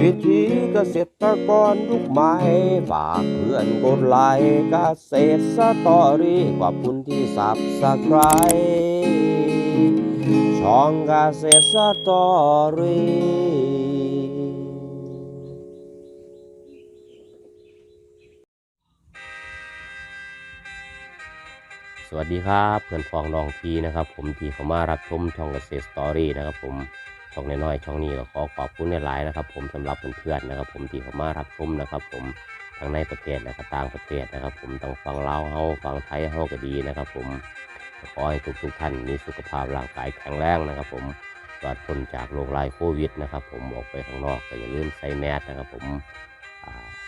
วิธีเกษตรกรยุคใหม่ฝากเพื่อนกดไลค์เกษตรสตอรี่ขอบคุณที่สับสไครช่องเกษตรสตอรี่สวัสดีครับเพื่อนฟองน้องทีนะครับ ผมที่เข้ามารับชมช่องเกษตรสตอรี่นะครับผม ช่องน้อยๆช่องนี้ก็ขอขอบคุณในหลายๆนะครับ ผมสำหรับเพื่อนๆนะครับ ผมที่เข้ามารับชมนะครับ ผมทั้งในประเทศและก็ต่างประเทศนะครับ ผมต้องฟังลาวเฮาฟังไทยเฮาก็ดีนะครับ ผมขอให้ทุกๆท่านมีสุขภาพร่างกายแข็งแรงนะครับ ผมปลอดพ้นจากโรคร้ายโควิดนะครับ ผมออกไปข้างนอกก็อย่าลืมใส่แมสนะครับ ผม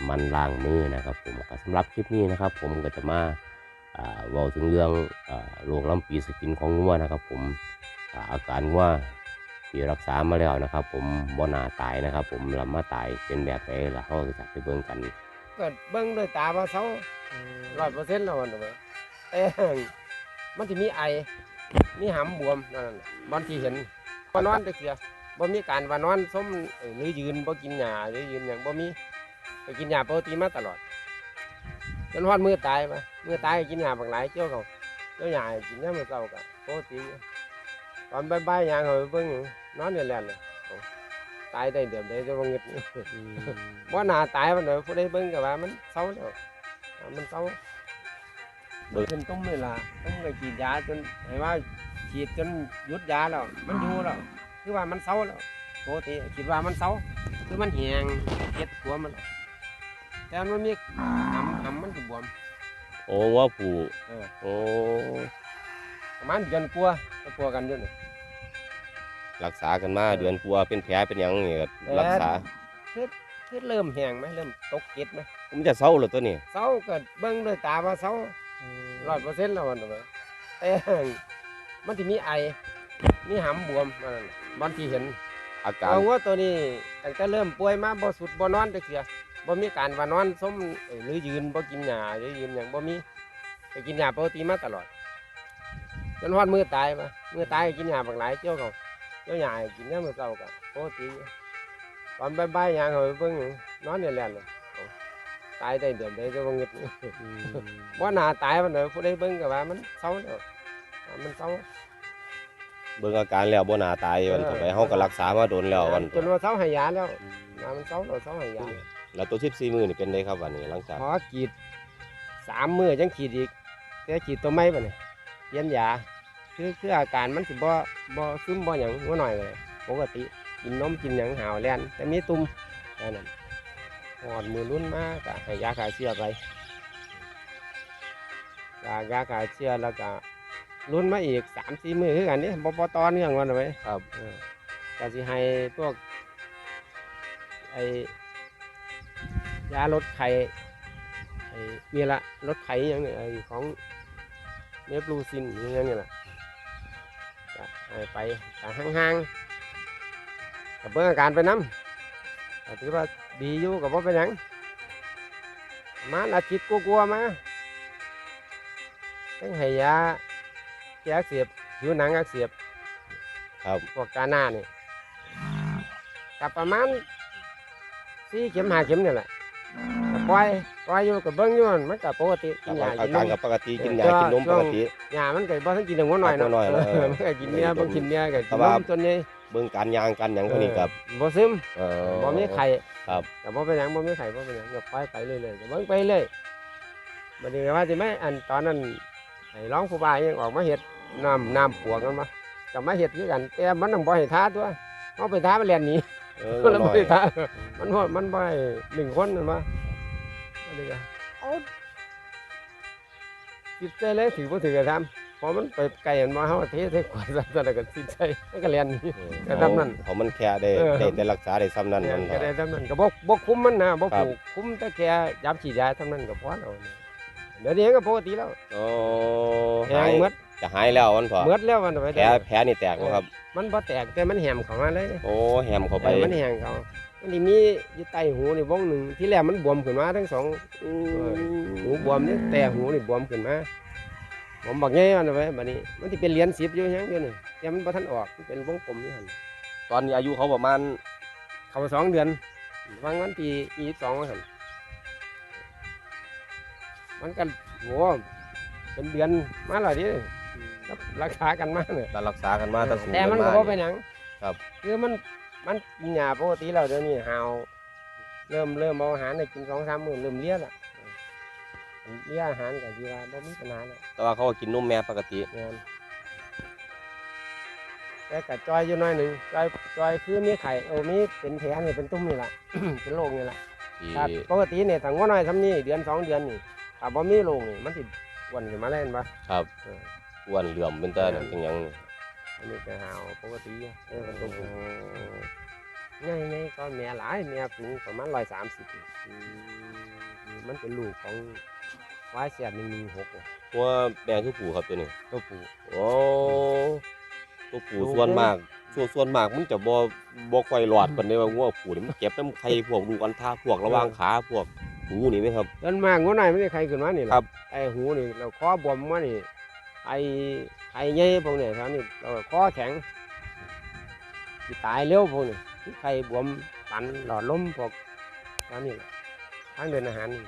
มันล้างมือนะครับ ผมก็สำหรับคลิปนี้นะครับ ผมก็จะมาอ่าเว้าถึงเรื่องอ่าโรคลำปีสกินของงัวนะครับ ผมอาการงัว ที่รักษามาแล้วนะครับ ผมบ่นาตายนะครับ ผมลำมาตายเป็นแบบไหนล่ะเราจะไปเบิ่งกันเกิดเบิ่งด้วยตาว่าเซาร้อยเปอร์เซ็นต์แล้วมันเลยแต่มันจะมีไอมีหำบวมนั่นบางทีเห็นว่านอนตะเกียบ่มีการว่านอนส้มหรือยืนบ่กินหญ้าหรือยืนอย่างบ่มีไปกินหญ้าปกติมาตลอดจนฮอดมือตายมามือตายกินหญ้าบางหลายเจ้าเขาเจ้าหญ้ากินเช้าก็ปกติตอนบ่ายๆหยังเขาไปเบิ่งนอนอยู่แล้วเลยตายได้เดือนใดจะบ่งึดว่าหมันเลยผู้ใดเบิ่งก็ว่ามันเศร้าแล้วอ่ามันป็นต้ มเลยล่ะต้มเลยฉีดยาจนให้ว่าฉีดจนหยุดยาแล้วมันอยู่แล้วคือว่ามันเศร้าแล้วปกติคิดว่ามันเศร้าคือมันแหงเฮ็ดหัวมันแต่มันมีหำหำมันสิบวมโอ้ว่าผู้เออโอ้ประมาณเดือนกลัวา ก็กลัวกันอยู่นี่ รักษากันมาเดือนกว่าเป็นแผลเป็นหยังนี่ก็รักษาคือเริ่มแหงไหมเริ่มตกเก็ดไหมผมจะเศร้าแล้วตัวนี้เศร้าเกิดเบิ่งด้วยตาว่าเศร้าร้อยเปอร์เซ็นต์แล้วมันเลยแต่มันจะมีไอมีหำบวมนั่นน่ะบางทีเห็นอาการเอาว่าตัวนี้ตั้งแต่เริ่มป่วยมาบ่สุดบ่นอนตะเกียบ่มีการว่านอนส้มเอ่อหรือยืนบ่กินหญ้าหรือยืนอย่างบ่มีไปกินหญ้าปกติมาตลอด จนฮอดมือตายมามือตายก็กินหญ้าบางหลายเจ้าเขาเจ้าหญ้าให้กินยามมื้อเช้าก็ปกติตอนบ่ายๆหยังเขาไปเบิ่งนอนอยู่แล้วเลยเอาตายได้เดือนใดจะบ่งึดว่าหนาตายมันเลยผู้ใดเบิ่งก็ว่ามันเศร้าแล้วอ่ามันเศร้าเบิ่งอาการแล้วบ่น่าตายวันต่อไปเฮาก็รักษามาโดนแล้ววันจนว่าเศร้าให้ยาแล้วอ่ามันเศร้าแล้วเศร้าให้ยาแล้วตัว14มื้อนี่เป็นไดครับวันนี้หลังจากพอกรีดสามมือจังขีดอีกแต่ขีดตัวไม้ป่ะเนี่ ยเปลี่ยนยาคือคืออาการมันสิบ่บ่ซึมบ่หยังว่าหน่อยเลยปกติกินนมกินหยังหาวแล่นแต่มีตุ่มแค่นั้นหอดมือรุ่นมากก็ให้ยาคลายเชื้อไปยายาคลายเชื้อแล้วก็รุ่นมาอีกสามสี่มือคือกันนี่บ่บ่ต่อเนื่องวันเอาไว้ครับเออก็สิให้พวกไอ้ยาลดไข้ไอ้นี่ละลดไข้อหย่างนี้ไอ้ของ เนฟลูซินอหย่างนี้แหละก็ให้ไปก็ห่างๆกับเบิ่งอาการไปน้ำก็ถือว่าดีอยู่กับว่าเป็นหยังประมาอาทิตย์กลัวาๆมาต้องให้ยาแก้อักเสียบผิวหนังอักเสียบครับพวกกาหน้านี่กับประมาณสี่เข็มห้าเข็มนี่แหละก็ ปล่อยปล่อยอยู่กับเบิ้งอยู่นั่นมันก็ปกติกินยาอากินนการมก็ปกติกินยาเออกินนมช่ปวงกติยามันก็บ่ทันกินอย่างหัวหน่อยหัวหน่อยเนอะเออมันก็กินเนื้อเออบ่กินเนื้อก็แต่กินนว่ามจนนี้เบิ่งการยางกันหยังพวกนี้ครับบ่ซึมเอ่อ บ่มีไข่ครับ ก็บ่เป็นหยังบ่มีไข่บ่เป็นหยังก็ปล่อยไปเรื่อยๆก็เบิ่งไปเรื่อยบัดนี้ก็ว่าสิแม่อันตอนนั้นให้ร้องผู้บายยังออกมาเฮ็ดน้ำน้ำปวกกันมาก็มาเฮ็ดคือกันแต่มันต้องบ่ให้ท้าตัวเอาไปท้ามันเรียนหนี เออก็แล้วหน่ไม่อยได้ท้ามันบ่มันบ่ให้หนึ่งคนนั่นมาอั นนี้ก็เอาจิตใจเลยถือบ่ถือก็ทำพอมันไปไกลมันมาเฮาเทใส่ขวดซะแล้วก็สิใจมันก็เรียนหนีเออก็ทำนั่นเพราะมันแค่ได้เออ ได้แต่รักษาได้ซ้ำนั้นมันก็ได้ทำนั้นก็บ่บ่คุ้มมันนะบ่ครับผูกคุ้มแต่แค่ยับฉีดยาทำนั้นก็พอแล้วเดี๋ยวนี้ก็ปกติแล้วโอ้แหหายงหมดจะหายแล้วมันพอหมดแล้วมันไปแผลแผลนี่แตกบ่ครับ มันบ่แตกแต่มันแหมเข้ามาเลย โอ้แฮมเข้าไปเออมันแหงเขา มันนี่มีอยู่ใต้หูนี่วงหนึ่งที่แรกมันบวมขึ้นมาทั้งสองหูบวมนี่แต่หูนี่บวมขึ้นมาผมบอกไงมันเอาไว้บัดนี้ มันที่เป็นเหรียญสิบอยู่ยังเดียวนี่แต่มันบ่ทันออกมันเป็นวงกลมนี่หั่นตอนนี้อายุเขาประมาณเขาสองเดือนวังวันที่ยี่สิบสองวันหันมันกันโหเป็นเดือนมาหลายดิครับรักษากันมาเนี่ยการรักษากันมาตั้งสูงแต่มันกัก็มาบ่เป็นหยังครับคือมัน มันกินยาปกติแล้วเดี๋ยวนี้หาวเริ่มเริ่มเอาอาหารให้กินสองสามมื้อเริ่มเลี้ยแล้วเลี้ยอาหารก็ดีว่าบ่มีปัญหาแล้วแต่ว่าเขาก็กินนมแม่ปกติแม่นแต่ก็จอยอยู่หน่อยหนึ่งจอยจอยคือมีไข่โอ้มีเป็นแผลนี่เป็นตุ่มนี่แหละเป็นโรคนี่แหละที่ครับปกติเนี่ยถ้างัวน้อยทำนี่เดือนสองเดือนนี่ถ้าบ่มีโรคนี่มันสิอ้วนขึ้นมาแล้วเห็นปะครับเออ อ้วนเหลื่อมเป็นแต่นั่นจังหยังนี่ อันนี้ก็หาวปกติอยู่เออมันตุ่มง่ายง่ายก็แม่หลายแม่สูงประมาณร้อยสามสิบมันเป็นลูกของวายเสียดหนึ่งหนึ่งหกเพราะว่าแม่คือปู่ครับตัวนี้ตัวผู้โอ้ตัวปู่ดูส่วนเด้อมากส่วนส่วนมากมันจะบ่บ่ค่อยหลอดปานใดว่างัวปู่นี่มันเก็บน้ำไข่พวกลูกอันทาพวกระหว่างขาพวกหูนี่ไหมครับเดินมากงัวน้อยไม่ได้ใครขึ้นมานี่ล่ะครับไอ้หูนี่เราคอบวมมานี่ ไอไอ้ใหญ่พวกนี้ครับนี่เราคอแข็งสิตายเร็วพวกนี้ที่ไข่บวมตันหลอดลมพวกนั้นนี้หละทางเดินอาหารนี่